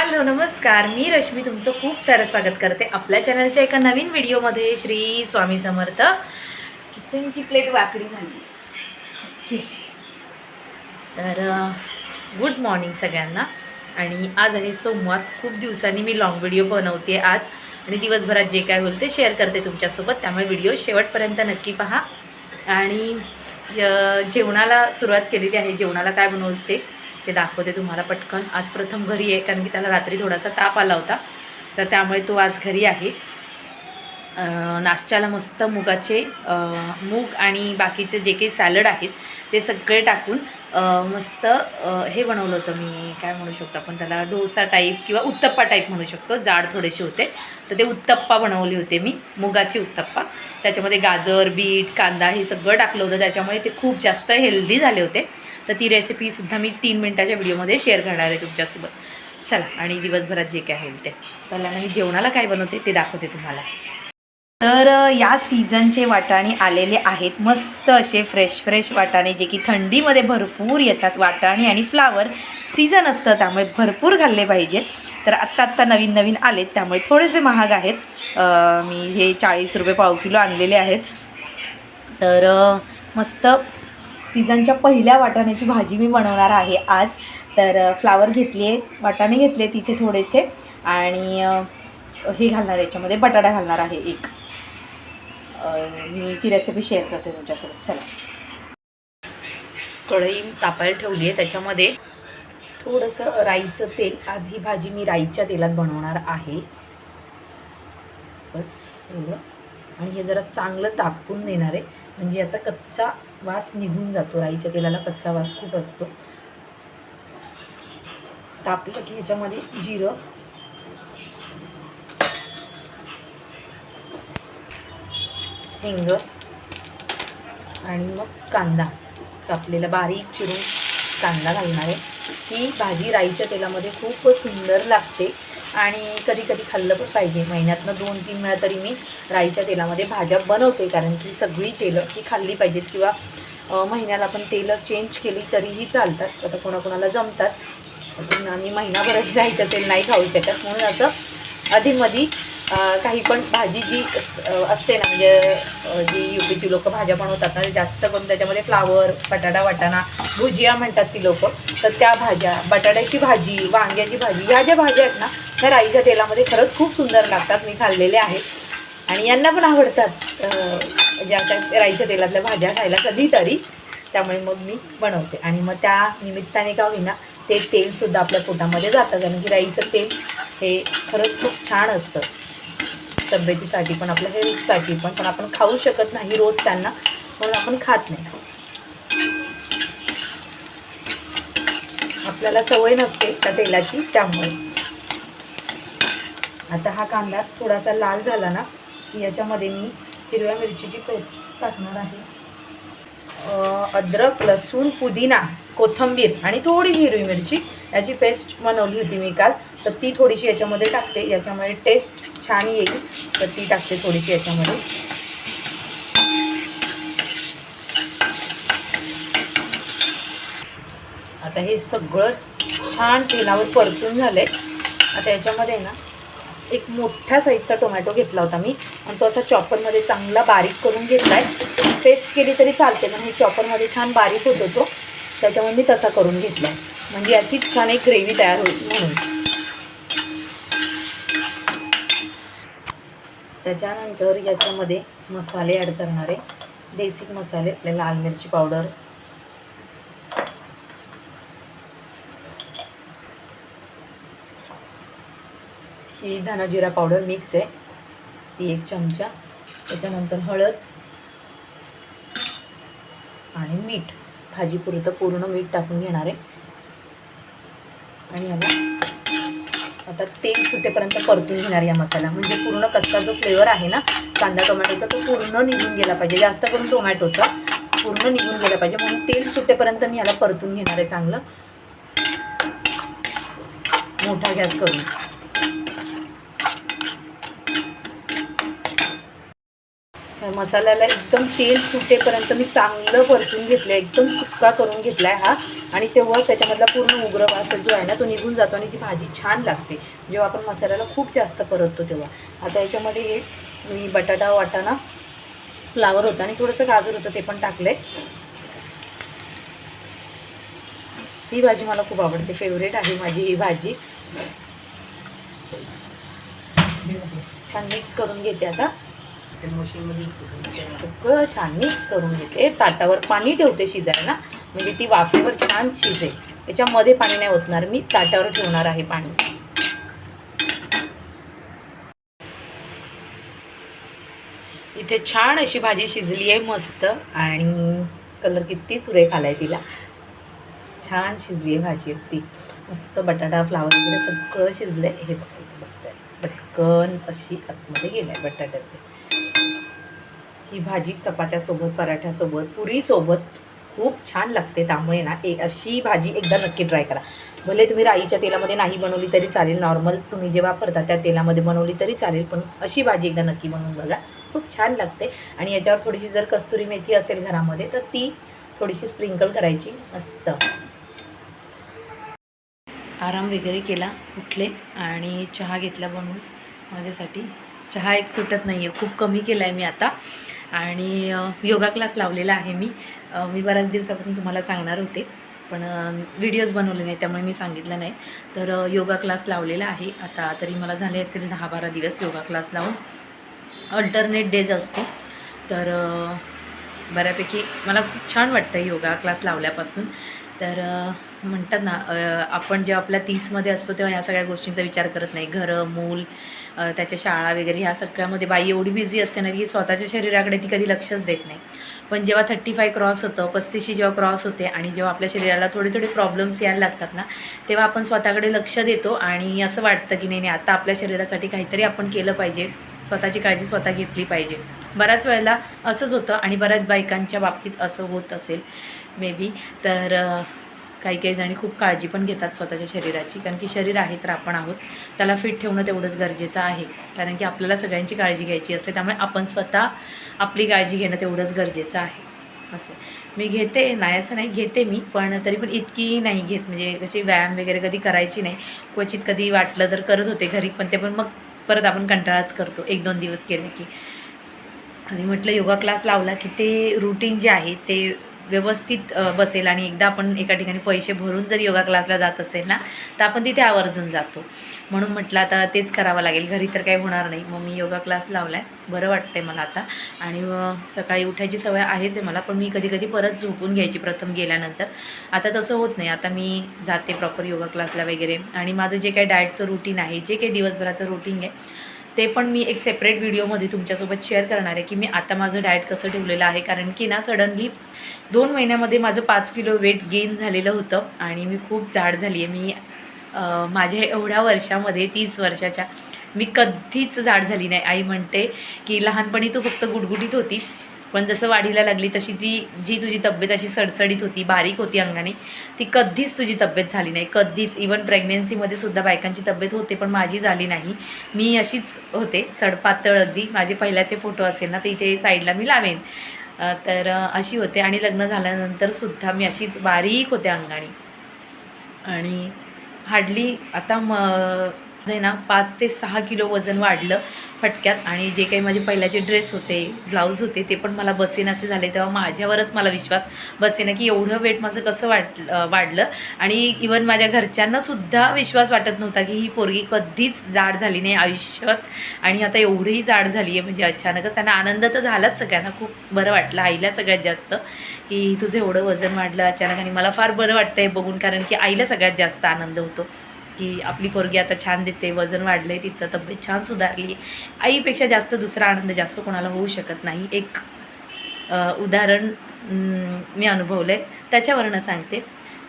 Hello नमस्कार. मी रश्मी तुमचं खूप सारं स्वागत करते आपल्या चॅनलच्या एका नवीन व्हिडिओमध्ये. श्री स्वामी समर्थ. किचनची प्लेट वाकडी झाली. ओके. तर गुड मॉर्निंग सगळ्यांना. आणि आज आहे सोमवार. खूप दिवसांनी मी लॉंग व्हिडिओ बनवते आज. आणि दिवसभरात जे काय होईल ते शेअर करते तुमच्यासोबत. त्यामुळे व्हिडिओ शेवटपर्यंत नक्की पहा. आणि जेवणाला सुरुवात केलेली आहे. जेवणाला काय बनवते? ते दाखवते तुम्हाला पटकन. आज प्रथम घरी आहे कारण की त्याला रात्री थोडासा ताप आला होता. तर त्यामुळे तो आज घरी आहे. नाश्त्याला मस्त मुगाचे मूग आणि बाकीचे जे काही सॅलड आहेत ते सगळे टाकून मस्त हे बनवलं होतं मी. काय म्हणू शकतो आपण त्याला? डोसा टाईप किंवा उत्तप्पा टाईप म्हणू शकतो. जाड थोडेसे होते. तर ते उत्तप्पा बनवले होते मी मुगाचे उत्तप्पा. त्याच्यामध्ये गाजर बीट कांदा हे सगळं टाकलं होतं. त्याच्यामुळे ते खूप जास्त हेल्दी झाले होते. तर ती रेसिपीसुद्धा मी तीन मिनटाच्या व्हिडिओमध्ये शेअर करणार आहे तुमच्यासोबत. चला आणि दिवसभरात जे काय होईल ते. पहिल्यांदा मी जेवणाला काय बनवते ते दाखवते तुम्हाला. तर या सीझनचे वाटाणे आलेले आहेत. मस्त असे फ्रेश फ्रेश वाटाणे जे की थंडीमध्ये भरपूर येतात. वाटाणे आणि फ्लावर सीझन असतं त्यामुळे भरपूर खाल्ले पाहिजेत. तर आत्ता आत्ता नवीन नवीन आलेत त्यामुळे थोडेसे महाग आहेत. मी हे चाळीस रुपये पाव किलो आणलेले आहेत. तर मस्त सीझनच्या पहिल्या वाटाण्याची भाजी मी बनवणार आहे आज. तर फ्लावर घेतली आहे वाटाणे घेतले तिथे थोडेसे. आणि हे घालणार याच्यामध्ये बटाटा घालणार आहे एक. मी ती रेसिपी शेअर करते तुमच्यासोबत. चला. कढई तापायला ठेवली आहे त्याच्यामध्ये थोडंसं राईचं तेल. आज ही भाजी मी राईच्या तेलात बनवणार आहे. बस एवढं. आणि हे जरा चांगलं तापून देणार आहे. म्हणजे याचा कच्चा वास निघून जातो. राईच्या तेलाला कच्चा वास खूप असतो. तापलं की ह्याच्यामध्ये जिरं. हिंग. आणि मग कांदा. कापलेला बारीक चिरून कांदा घालणार आहे. ही भाजी राईच्या तेलामध्ये खूप सुंदर लागते. आणि कधी कधी खाल्लं पण पाहिजे. महिन्यातनं दोन तीन वेळा तरी मी राईच्या तेलामध्ये भाज्या बनवते कारण की सगळी तेलं ही खाल्ली पाहिजेत किंवा महिन्याला आपण तेलं चेंज केली तरीही चालतात. आता कोणाकोणाला जमतात. आणि महिनाभरही महिनाभराची राईचं तेल नाही खाऊ शकत. म्हणून असं अधीमधी काही पण भाजी जी अस- असते ना म्हणजे जी यू पीची लोक भाज्या बनवतात ना जास्त करून त्याच्यामध्ये फ्लावर बटाटा वाटाणा भुजिया म्हणतात ती लोकं. तर त्या भाज्या बटाट्याची भाजी वांग्याची भाजी ह्या ज्या भाज्या आहेत ना त्या राईच्या तेलामध्ये खरंच खूप सुंदर लागतात. मी खाल्लेले आहेत. आणि यांना पण आवडतात ज्या त्या राईच्या तेलातल्या भाज्या खायला कधीतरी. त्यामुळे मग मी बनवते. आणि मग त्या निमित्ताने का होईना ते तेलसुद्धा आपल्या पोटामध्ये जातं. कारण की राईचं तेल हे खरंच खूप छान असतं. तब्येतीसाठी पण आपल्या हेल्थसाठी पण. पण आपण खाऊ शकत नाही रोज त्यांना. म्हणून आपण खात नाही. आपल्याला सवय नसते त्या तेलाची त्यामुळे. आता हा कांदा थोडासा लाल झाला ना की याच्यामध्ये मी हिरव्या मिरचीची पेस्ट टाकणार आहे. अद्रक लसूण पुदिना कोथंबीर आणि थोडी हिरवी मिरची याची पेस्ट बनवली होती मी काल. तर ती थोडीशी याच्यामध्ये टाकते. याच्यामध्ये टेस्ट छान येईल. तर ती टाकते थोडीशी याच्यामध्ये. आता हे सगळं छान तेलावर परतून झालं आहे आता याच्यामध्ये ना एक मोठ्या साईजचा टोमॅटो घेतला होता मी. आणि तो असा चॉपरमध्ये चांगला बारीक करून घेतला आहे पेस्ट केली तरी चालते पण हे चॉपरमध्ये छान बारीक होत होतो त्याच्यामुळे मी तसा करून घेतला. म्हणजे याची छान एक ग्रेव्ही तयार होईल म्हणून. त्याच्यानंतर याच्यामध्ये मसाले ॲड करणारे बेसिक मसाले आपले लाल मिरची पावडर ही धना जिरा पावडर मिक्स आहे. ती एक चमचा. त्याच्यानंतर हळद आणि मीठ. भाजीपुरतं पूर्ण मीठ टाकून घेणार आहे. आणि याला आता तेल सुटेपर्यंत परतून घेणार या मसाला. म्हणजे पूर्ण कच्चा जो फ्लेवर आहे ना कांदा टोमॅटोचा तो पूर्ण निघून गेला पाहिजे. जास्त करून टोमॅटोचा पूर्ण निघून गेला पाहिजे. म्हणून तेल सुटेपर्यंत मी याला परतून घेणार आहे चांगलं. मोठा गॅस करून. मसाल्याला एकदम तेल सुटेपर्यंत मी चांगलं परतून घेतलं एकदम सुक्का करून घेतला आहे हा. आणि तेव्हा त्याच्यामधला पूर्ण उग्र वास जो आहे ना तो निघून जातो आणि ती भाजी छान लागते. जेव्हा आपण मसाल्याला खूप जास्त परततो तेव्हा. आता याच्यामध्ये हे मी बटाटा वाटाणा फ्लावर होतं आणि थोडंसं गाजर होतं ते पण टाकलं ही भाजी मला खूप आवडते. फेवरेट आहे माझी ही भाजी. छान मिक्स करून घेते आता. सगळं छान मिक्स करून घेते. ताटावर पाणी ठेवते शिजायला. म्हणजे ती वाफेवर छान शिजेल. त्याच्यामध्ये पाणी नाही ओतणार. मी ताटावर ठेवणार आहे पाणी. इथे छान अशी भाजी शिजली आहे मस्त. आणि कलर किती सुरेख आलाय तिला. छान शिजली आहे भाजी अगदी मस्त बटाटा फ्लावर वगैरे सगळं शिजलं आहे हे बघा इथे बघताय. पटकन अशी आतमध्ये गेलं आहे बटाट्याचं. ही भाजी चपात्यासोबत पराठ्यासोबत पुरीसोबत खूप छान लागते. त्यामुळे ना ए अशी भाजी एकदा नक्की ट्राय करा. भले तुम्ही राईच्या तेलामध्ये नाही बनवली तरी चालेल. नॉर्मल तुम्ही जे वापरता त्या तेलामध्ये बनवली तरी चालेल. पण अशी भाजी एकदा नक्की बनवून बघा. खूप छान लागते. आणि याच्यावर थोडीशी जर कस्तुरी मेथी असेल घरामध्ये तर ती थोडीशी स्प्रिंकल करायची मस्त. आराम वगैरे केला उठले आणि चहा घेतला बनवून. माझ्यासाठी चहा एक सुटत नाही आहे खूप कमी केला आहे मी आता. आणि योगा क्लास लावलेला आहे मी. मी बऱ्याच दिवसापासून तुम्हाला सांगणार होते पण व्हिडिओज बनवले नाही त्यामुळे मी सांगितलं नाही. तर योगा क्लास लावलेला आहे. आता तरी मला झाले असेल दहा बारा दिवस योगा क्लास लावून. अल्टरनेट डेज असतो. तर बऱ्यापैकी मला खूप छान वाटतं योगा क्लास लावल्यापासून. तर म्हणतात ना आपण जेव्हा आपल्या तीसमध्ये असतो तेव्हा ह्या सगळ्या गोष्टींचा विचार करत नाही. घरं मूल त्याच्या शाळा वगैरे ह्या सगळ्यामध्ये बाई एवढी बिझी असते ना की स्वतःच्या शरीराकडे ती कधी लक्षच देत नाही. पण जेव्हा थर्टी फाय क्रॉस होतं पस्तीसशी जेव्हा क्रॉस होते आणि जेव्हा आपल्या शरीराला थोडे थोडे प्रॉब्लेम्स यायला लागतात ना तेव्हा आपण स्वतःकडे लक्ष देतो आणि असं वाटतं की नाही नाही आता आपल्या शरीरासाठी काहीतरी आपण केलं पाहिजे. स्वतःची काळजी स्वतः घेतली पाहिजे. बऱ्याच वेळेला असंच होतं आणि बऱ्याच बायकांच्या बाबतीत असं होत असेल. मे बी तर काही काही जणी खूप काळजी पण घेतात स्वतःच्या शरीराची. कारण की शरीर आहे तर आपण आहोत. त्याला फिट ठेवणं तेवढंच गरजेचं आहे. कारण की आपल्याला सगळ्यांची काळजी घ्यायची असते. त्यामुळे आपण स्वतः आपली काळजी घेणं तेवढंच गरजेचं आहे. असं. मी घेते. नाही असं नाही घेते मी. पण तरी पण इतकी नाही घेत. म्हणजे कशी व्यायाम वगैरे कधी करायची नाही. क्वचित कधी वाटलं तर करत होते घरी. पण ते पण मग परत आपण कंटाळाच करतो. एक दोन दिवस केले की. आणि म्हटलं योगा क्लास लावला की ते रुटीन जे आहे ते व्यवस्थित बसेल आणि एकदा आपण एका ठिकाणी पैसे भरून जर योगा क्लासला जात असेल ना तर आपण तिथे आवर्जून जातो. म्हणून म्हटलं आता तेच करावं लागेल. घरी तर काही होणार नाही. मग मी योगा क्लास लावला आहे बरं वाटतं आहे मला आता. आणि सकाळी उठायची सवय आहेच आहे मला. पण मी कधी कधी परत झोपून घ्यायची प्रथम गेल्यानंतर. आता तसं होत नाही. आता मी जाते प्रॉपर योगा क्लासला वगैरे. आणि माझं जे काही डाएटचं रुटीन आहे जे काही दिवसभराचं रुटीन आहे ते पण मी एक सेपरेट व्हिडिओमध्ये तुमच्यासोबत शेअर करणार आहे की मी आता माझं डाएट कसं ठेवलेलं आहे. कारण की ना सडनली दोन महिन्यामध्ये माझं पाच किलो वेट गेन झालेलं होतं आणि मी खूप जाड झाली आहे मी माझ्या एवढ्या वर्षामध्ये तीस वर्षाच्या मी कधीच जाड झाली नाही. आई म्हणते की लहानपणी तू फक्त गुडगुडीत होती. पण जसं वाढीला लागली तशी जी जी तुझी तब्येत अशी सडसडीत होती बारीक होती अंगाने ती कधीच तुझी तब्येत झाली नाही. कधीच इवन प्रेग्नेन्सीमध्ये सुद्धा बायकांची तब्येत होते पण माझी झाली नाही. मी अशीच होते सडपातळ अगदी. माझे पहिल्याचे फोटो असेल ना तर इथे साईडला मी लावेन. तर अशी होते. आणि लग्न झाल्यानंतर सुद्धा मी अशीच बारीक होते अंगाने. आणि हार्डली आता म आहे ना पाच ते सहा किलो वजन वाढलं फटक्यात आणि जे काही माझे पहिल्याचे ड्रेस होते ब्लाऊज होते ते पण मला बसेनासे झाले. तेव्हा माझ्यावरच मला विश्वास बसेना की एवढं वेट माझं कसं वाट वाढलं आणि इवन माझ्या घरच्यांनासुद्धा विश्वास वाटत नव्हता की ही पोरगी कधीच जाड झाली नाही आयुष्यात. आणि आता एवढीही जाड झाली आहे म्हणजे अचानकच त्यांना आनंद तर झालाच सगळ्यांना. खूप बरं वाटलं आईला सगळ्यात जास्त की तुझं एवढं वजन वाढलं अचानक आणि मला फार बरं वाटतं आहे बघून कारण की आईला सगळ्यात जास्त आनंद होतो. की आपली पोरगी आता छान दिसते वजन वाढलं आहे तिचं तब्येत छान सुधारली आईपेक्षा जास्त दुसरा आनंद जास्त कोणाला होऊ शकत नाही. एक उदाहरण मी अनुभवलं आहे त्याच्यावरनं सांगते.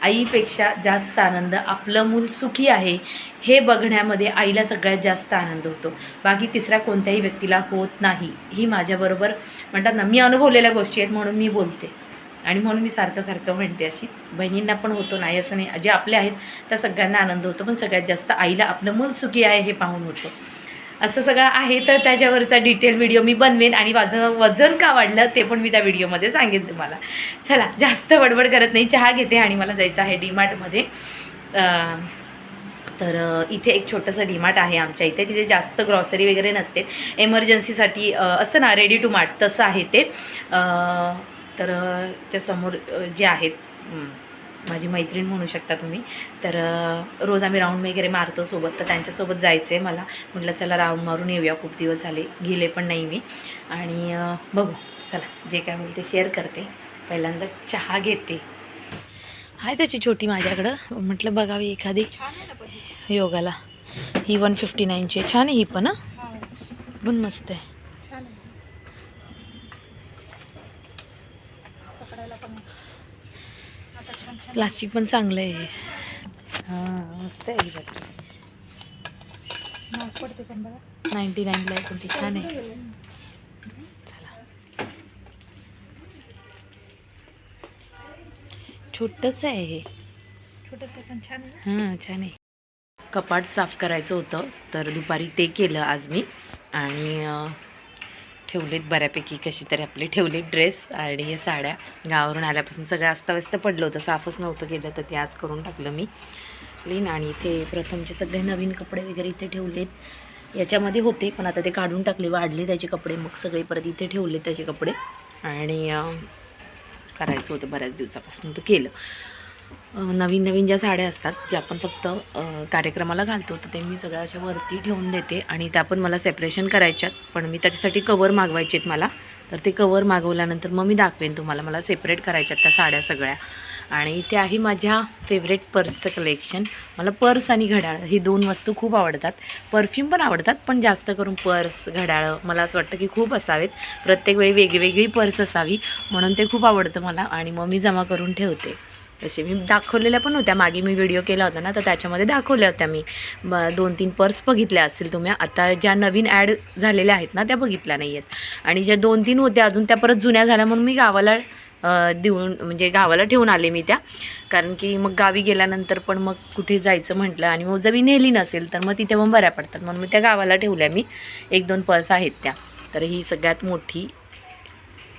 आईपेक्षा जास्त आनंद आपलं मूल सुखी आहे हे बघण्यामध्ये आईला सगळ्यात जास्त आनंद होतो. बाकी तिसऱ्या कोणत्याही व्यक्तीला होत नाही. ही माझ्याबरोबर म्हणतात ना मी अनुभवलेल्या गोष्टी आहेत म्हणून मी बोलते. आणि म्हणून मी सारखं सारखं म्हणते अशी बहिणींना पण होतो नाही असं नाही. जे आपले आहेत त्या सगळ्यांना आनंद होतो पण सगळ्यात जास्त आईला आपलं मूल सुखी आहे हे पाहून होतो. असं सगळं आहे तर त्याच्यावरचा डिटेल व्हिडिओ मी बनवेन आणि माझं वजन का वाढलं ते पण मी त्या व्हिडिओमध्ये सांगेन तुम्हाला. चला जास्त बडबड करत नाही चहा घेते आणि मला जायचं आहे डीमार्टमध्ये. तर इथे एक छोटंसं डीमार्ट आहे आमच्या इथे तिथे जास्त ग्रॉसरी वगैरे नसते. एमर्जन्सीसाठी असतं ना रेडी टू मार्ट तसं आहे ते. तर त्यासमोर जे आहेत माझी मैत्रीण म्हणू शकता तुम्ही तर रोज आम्ही राऊंड वगैरे मारतो सोबत तर त्यांच्यासोबत जायचं आहे मला. म्हटलं चला राऊंड मारून येऊया खूप दिवस झाले गेले पण नाही मी. आणि बघू चला जे काय होईल ते शेअर करते. पहिल्यांदा चहा घेते. आहे त्याची छोटी माझ्याकडं. म्हटलं बघावी एखादी योगाला. ही वन फिफ्टी नाईनची आहे. छान आहे ही पण हां. पण मस्त आहे. प्लास्टिक पण चांगलं आहे. हां मस्त आहे ही बाकी नाईन्टी नाईनला आहे पण ती छान आहे. चला छोटंसं आहे हे. हां छान आहे. कपाट साफ करायचं होतं तर दुपारी ते केलं आज मी. आणि ठेवलेत बऱ्यापैकी कशी तरी आपले ठेवलेत ड्रेस आणि हे साड्या. गावावरून आल्यापासून सगळं अस्ताव्यस्त पडलं होतं. साफच नव्हतं केलं तर ते आज करून टाकलं मी. क्लीन आणि इथे प्रथमचे सगळे नवीन कपडे वगैरे इथे ठेवलेत. याच्यामध्ये होते पण आता ते काढून टाकले. वाढले त्याचे कपडे. मग सगळे परत इथे ठेवले त्याचे कपडे. आणि करायचं होतं बऱ्याच दिवसापासून तर केलं. नवीन नवीन ज्या साड्या असतात ज्या आपण फक्त कार्यक्रमाला घालतो तर ते मी सगळ्या अशा वरती ठेवून देते आणि त्या पण मला सेपरेशन करायच्यात. पण मी त्याच्यासाठी कवर मागवायचे आहेत मला. तर ते कवर मागवल्यानंतर मग मी दाखवेन तुम्हाला. मला सेपरेट करायच्यात त्या साड्या सगळ्या. आणि त्याही आहे माझ्या फेवरेट पर्सचं कलेक्शन मला पर्स आणि घड्याळ ही दोन वस्तू खूप आवडतात. परफ्यूम पण आवडतात पण जास्त करून पर्स घड्याळं मला असं वाटतं की खूप असावेत. प्रत्येक वेळी वेगवेगळी पर्स असावी म्हणून ते खूप आवडतं मला आणि मग मी जमा करून ठेवते. तसे मी दाखवलेल्या पण होत्या. मागे मी व्हिडिओ केला होता ना तर त्याच्यामध्ये दाखवल्या होत्या मी. दोन तीन पर्स बघितल्या असतील तुम्ही. आता ज्या नवीन ॲड झालेल्या आहेत ना त्या बघितल्या नाही आहेत. आणि ज्या दोन तीन होत्या अजून त्या परत जुन्या झाल्या म्हणून मी गावाला देऊन म्हणजे गावाला ठेवून आले मी त्या. कारण की मग गावी गेल्यानंतर पण मग कुठे जायचं म्हटलं आणि मग जर मी नेली नसेल तर मग तिथे मग बऱ्या पडतात. म्हणून मी त्या गावाला ठेवल्या मी. एक दोन पर्स आहेत त्या. तर ही सगळ्यात मोठी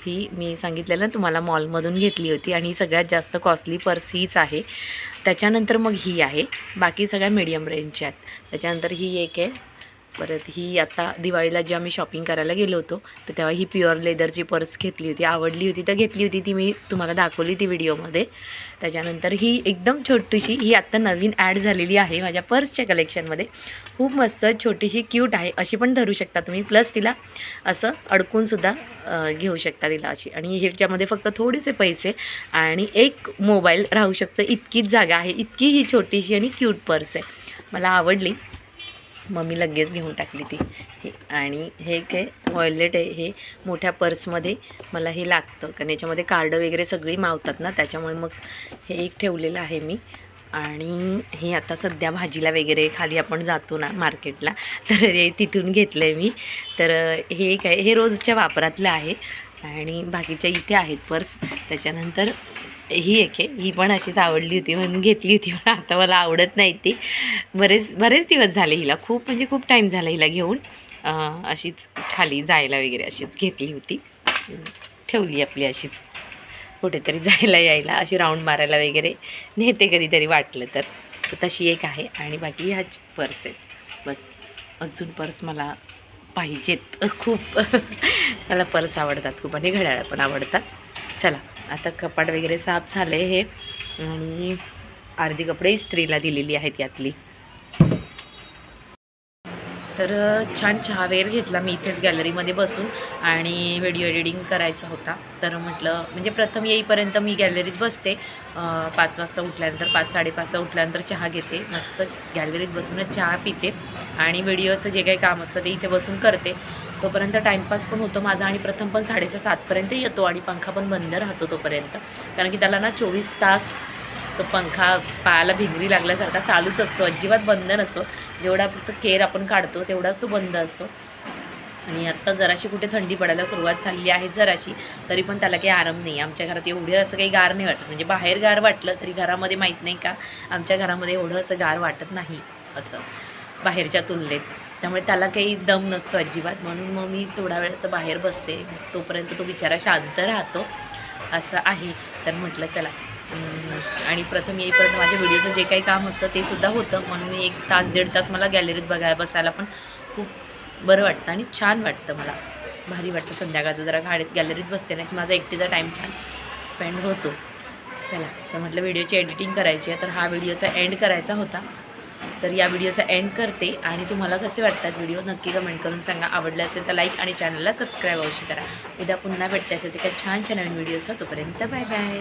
ही मी सांगितलेलं तुम्हाला मॉलमधून घेतली होती आणि ही सगळ्यात जास्त कॉस्टली पर्स हीच आहे. त्याच्यानंतर मग ही आहे. बाकी सगळ्या मिडियम रेंजच्या आहेत. त्याच्यानंतर ही एक आहे. परत ही आता दिवाळीला जेव्हा मी शॉपिंग करायला गेलो होतो तर तेव्हा ही प्युअर लेदरची पर्स घेतली होती आवडली होती तर घेतली होती ती मी तुम्हाला दाखवली ती व्हिडिओमध्ये त्याच्यानंतर ही एकदम छोटीशी ही आत्ता नवीन ॲड झालेली आहे माझ्या पर्सच्या कलेक्शनमध्ये खूप मस्त छोटीशी क्यूट आहे अशी पण धरू शकता तुम्ही प्लस तिला असं अडकूनसुद्धा घेऊ शकता तिला अशी. आणि ह्याच्यामध्ये फक्त थोडेसे पैसे आणि एक मोबाईल राहू शकतं इतकीच जागा आहे इतकी ही छोटीशी आणि क्यूट पर्स आहे. मला आवडली. मग मी लगेच घेऊन टाकली ती. हे आणि हे काय वॉयलेट आहे हे मोठ्या पर्समध्ये मला हे लागतं. कारण याच्यामध्ये कार्ड वगैरे सगळी मावतात ना त्याच्यामुळे मग हे एक ठेवलेलं आहे मी. आणि हे आता सध्या भाजीला वगैरे खाली आपण जातो ना मार्केटला तर हे तिथून घेतलं आहे मी. तर हे काय हे रोजच्या वापरातलं आहे. आणि बाकीच्या इथे आहेत पर्स. त्याच्यानंतर ही एक आहे. ही पण अशीच आवडली होती म्हणून घेतली होती पण आता मला आवडत नाही ती. बरेच बरेच दिवस झाले हिला खूप म्हणजे खूप टाईम झाला हिला घेऊन. अशीच खाली जायला वगैरे अशीच घेतली होती. ठेवली आपली अशीच. कुठेतरी जायला यायला अशी राऊंड मारायला वगैरे नेते कधीतरी वाटलं तर. तशी एक आहे आणि बाकी ह्याच पर्स आहेत. बस. अजून पर्स मला पाहिजेत. खूप. मला पर्स आवडतात खूप आणि घड्याळं पण आवडतात. चला. आता कपाट वगैरे साफ झाले हे. आणि अर्धी कपडे स्त्रीला दिलेली आहेत यातली. तर छान चहा वगैरे घेतला मी इथेच गॅलरीमध्ये बसून आणि व्हिडिओ एडिटिंग करायचा होता. तर म्हटलं म्हणजे प्रथम येईपर्यंत मी गॅलरीत बसते. पाच वाजता उठल्यानंतर पाच साडेपाचला उठल्यानंतर चहा घेते. मस्त गॅलरीत बसूनच चहा पिते. आणि व्हिडिओचं जे काही काम असतं ते इथे बसून करते. तोपर्यंत टाईमपास पण होतो माझा आणि प्रथम पण साडेच्या सातपर्यंत येतो आणि पंखा पण बंद राहतो तोपर्यंत. कारण की त्याला ना चोवीस तास तो पंखा पायाला भिंगरी लागल्यासारखा चालूच असतो अजिबात बंद नसतो. जेवढा फक्त केअर आपण काढतो तेवढाच तो बंद असतो. आणि आत्ता जराशी कुठे थंडी पडायला सुरुवात झाली आहे जराशी तरी पण त्याला काही आराम नाही. आमच्या घरात एवढं असं काही गार नाही वाटत. म्हणजे बाहेर गार वाटलं तरी घरामध्ये माहीत नाही का आमच्या घरामध्ये एवढं असं गार वाटत नाही असं बाहेरच्या तुलनेत. त्यामुळे त्याला काही दम नसतो अजिबात. म्हणून मग मी थोडा वेळ असं बाहेर बसते. तोपर्यंत तो बिचारा शांत राहतो. असं आहे. तर म्हटलं चला. आणि प्रथम येईपर्यंत माझ्या व्हिडिओचं जे काही काम असतं ते सुद्धा होतं. म्हणून मी एक तास दीड तास मला गॅलरीत बघायला बसायला पण खूप बरं वाटतं आणि छान वाटतं मला. भारी वाटतं संध्याकाळचं जरा गाडीत गॅलरीत बसते ना की माझा एकटीचा टाईम छान स्पेंड होतो. चला. तर म्हटलं व्हिडिओची एडिटिंग करायची आहे. तर हा व्हिडिओचा एंड करायचा होता. तर या व्हिडिओचा एंड करते आणि तुम्हाला कसे वाटतात व्हिडिओ नक्की कमेंट करून सांगा. आवडले असेल तर लाईक आणि चॅनलला सबस्क्राईब अवश्य करा. उद्या पुन्हा भेटते असेच एका छान छान नवीन व्हिडिओचा तोपर्यंत बाय बाय